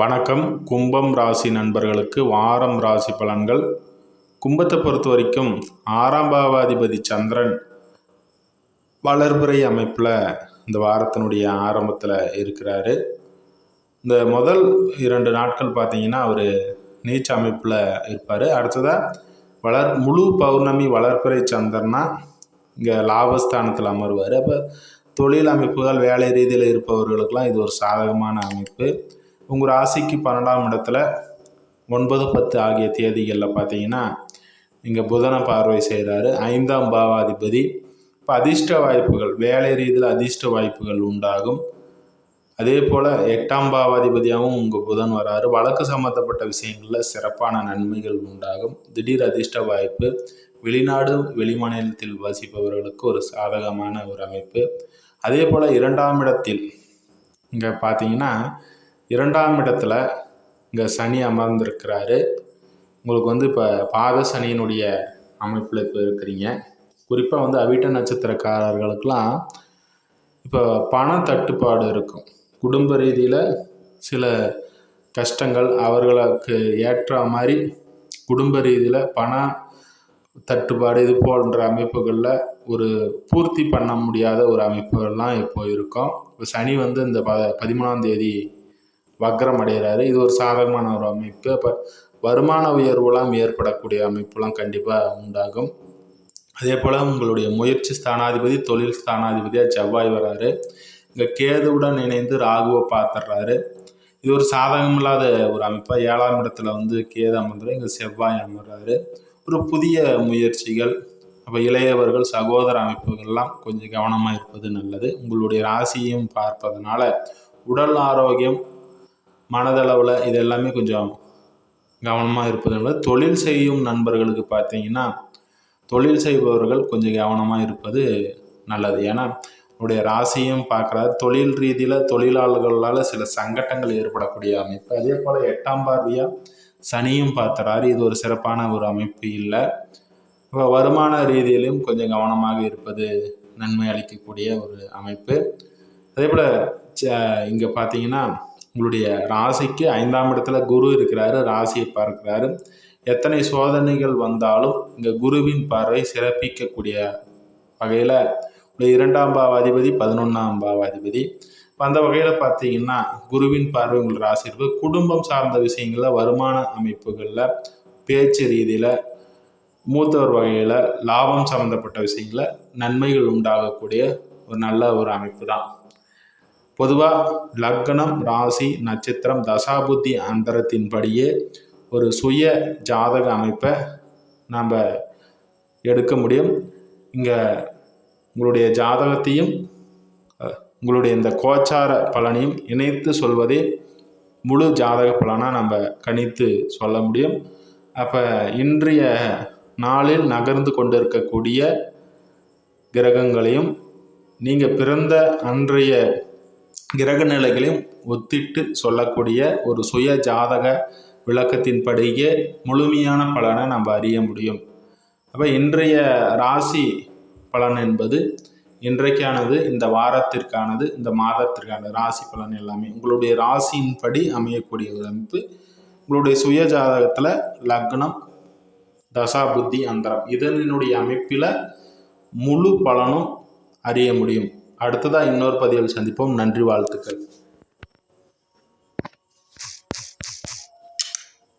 வணக்கம். கும்பம் ராசி நண்பர்களுக்கு வாரம் ராசி பலன்கள். கும்பத்தை பொறுத்த வரைக்கும் ஆறாம் பாவாதிபதி சந்திரன் வளர்பிறை அமைப்பில் இந்த வாரத்தினுடைய ஆரம்பத்தில் இருக்கிறாரு. இந்த முதல் இரண்டு நாட்கள் பார்த்தீங்கன்னா அவர் நீச்ச அமைப்பில் இருப்பார். அடுத்ததாக வளர் முழு பௌர்ணமி வளர்பிறை சந்திரனா இங்கே லாபஸ்தானத்தில் அமருவார். அப்போ தொழில் அமைப்புகள் வேலை ரீதியில் இருப்பவர்களுக்கெல்லாம் இது ஒரு சாதகமான அமைப்பு. உங்கள் ராசிக்கு பன்னெண்டாம் இடத்துல ஒன்பது பத்து ஆகிய தேதிகளில் பார்த்தீங்கன்னா இங்கே புதனை பார்வை செய்கிறாரு ஐந்தாம் பாவாதிபதி. இப்போ அதிர்ஷ்ட வாய்ப்புகள் வேலை ரீதியில் அதிர்ஷ்ட வாய்ப்புகள் உண்டாகும். அதே போல் எட்டாம் பாவாதிபதியாகவும் உங்கள் புதன் வராரு. வழக்கு சம்மந்தப்பட்ட விஷயங்களில் சிறப்பான நன்மைகள் உண்டாகும். திடீர் அதிர்ஷ்ட வாய்ப்பு வெளிநாடு வெளிமாநிலத்தில் வசிப்பவர்களுக்கு ஒரு சாதகமான ஒரு அமைப்பு. அதே போல் இரண்டாம் இடத்தில் இங்கே பார்த்தீங்கன்னா இரண்டாம் இடத்துல இங்கே சனி அமர்ந்திருக்கிறாரு. உங்களுக்கு வந்து இப்போ பாத சனியினுடைய அமைப்பில் இப்போ இருக்கிறீங்க. குறிப்பாக வந்து அவிட்ட நட்சத்திரக்காரர்களுக்கெல்லாம் இப்போ பண தட்டுப்பாடு இருக்கும். குடும்ப ரீதியில் சில கஷ்டங்கள் அவர்களுக்கு ஏற்ற மாதிரி குடும்ப ரீதியில் பண தட்டுப்பாடு இது போன்ற அமைப்புகளில் ஒரு பூர்த்தி பண்ண முடியாத ஒரு அமைப்புகள்லாம் இப்போ இருக்கும். இப்போ சனி வந்து இந்த ப பதிமூணாம் தேதி வக்ரம் அடைகிறாரு இது ஒரு சாதகமான ஒரு அமைப்பு. அப்போ வருமான உயர்வுலாம் ஏற்படக்கூடிய அமைப்புலாம் கண்டிப்பாக உண்டாகும். அதே போல் உங்களுடைய முயற்சி ஸ்தானாதிபதி தொழில் ஸ்தானாதிபதியாக செவ்வாய் வராரு. இங்கே கேதுவுடன் இணைந்து ராகுவை பார்த்துடுறாரு இது ஒரு சாதகமில்லாத ஒரு அமைப்பாக ஏழாம் இடத்துல வந்து கேது அமர்ந்துடும் இங்கே செவ்வாய் அமர்றாரு. ஒரு புதிய முயற்சிகள். அப்போ இளையவர்கள் சகோதர அமைப்புகள்லாம் கொஞ்சம் கவனமாக இருப்பது நல்லது. உங்களுடைய ராசியையும் பார்ப்பதனால உடல் ஆரோக்கியம் மனதளவில் இது எல்லாமே கொஞ்சம் கவனமாக இருப்பது தொழில் செய்யும் நண்பர்களுக்கு பார்த்தீங்கன்னா தொழில் செய்பவர்கள் கொஞ்சம் கவனமாக இருப்பது நல்லது. ஏன்னா உடைய ராசியும் பார்க்குறாரு. தொழில் ரீதியில் தொழிலாளர்களால் சில சங்கட்டங்கள் ஏற்படக்கூடிய அமைப்பு. அதே போல் எட்டாம் பார்வையாக சனியும் பார்த்துறாரு இது ஒரு சிறப்பான ஒரு அமைப்பு இல்லை. இப்போ வருமான ரீதியிலும் கொஞ்சம் கவனமாக இருப்பது நன்மை அளிக்கக்கூடிய ஒரு அமைப்பு. அதே போல் இங்கே பார்த்தீங்கன்னா உங்களுடைய ராசிக்கு ஐந்தாம் இடத்துல குரு இருக்கிறாரு ராசியை பார்க்கிறாரு. எத்தனை சோதனைகள் வந்தாலும் இங்கே குருவின் பார்வை சிறப்பிக்கக்கூடிய வகையில் இரண்டாம் பாவாதிபதி பதினொன்றாம் பாவாதிபதி. இப்போ அந்த வகையில் பார்த்தீங்கன்னா குருவின் பார்வை உங்கள் ராசி குடும்பம் சார்ந்த விஷயங்களில் வருமான அமைப்புகளில் பேச்சு ரீதியில் மூத்தவர் வகையில் லாபம் சம்மந்தப்பட்ட விஷயங்களில் நன்மைகள் உண்டாகக்கூடிய ஒரு நல்ல ஒரு அமைப்பு தான். பொதுவாக லக்னம் ராசி நட்சத்திரம் தசாபுத்தி அந்தரத்தின்படியே ஒரு சுய ஜாதக அமைப்பை நாம் எடுக்க முடியும். இங்கே உங்களுடைய ஜாதகத்தையும் உங்களுடைய இந்த கோச்சார பலனையும் இணைத்து சொல்வதே முழு ஜாதக பலனாக நம்ம கணித்து சொல்ல முடியும். அப்போ இன்றைய நாளில் நகர்ந்து கொண்டிருக்கக்கூடிய கிரகங்களையும் நீங்கள் பிறந்த அன்றைய கிரக நிலைகளையும் ஒத்திட்டு சொல்லக்கூடிய ஒரு சுய ஜாதக விளக்கத்தின்படியே முழுமையான பலனை நம்ம அறிய முடியும். அப்போ இன்றைய ராசி பலன் என்பது இன்றைக்கானது இந்த வாரத்திற்கானது இந்த மாதத்திற்கான ராசி பலன் எல்லாமே. உங்களுடைய ராசியின்படி அமையக்கூடிய ஒரு அமைப்பு. உங்களுடைய சுய ஜாதகத்தில் லக்னம் தசா புத்தி அந்தரம். இதனுடைய அமைப்பில் முழு பலனும் அறிய முடியும். அடுத்ததாக இன்னொரு பதிவில் சந்திப்போம். நன்றி வாழ்த்துக்கள்.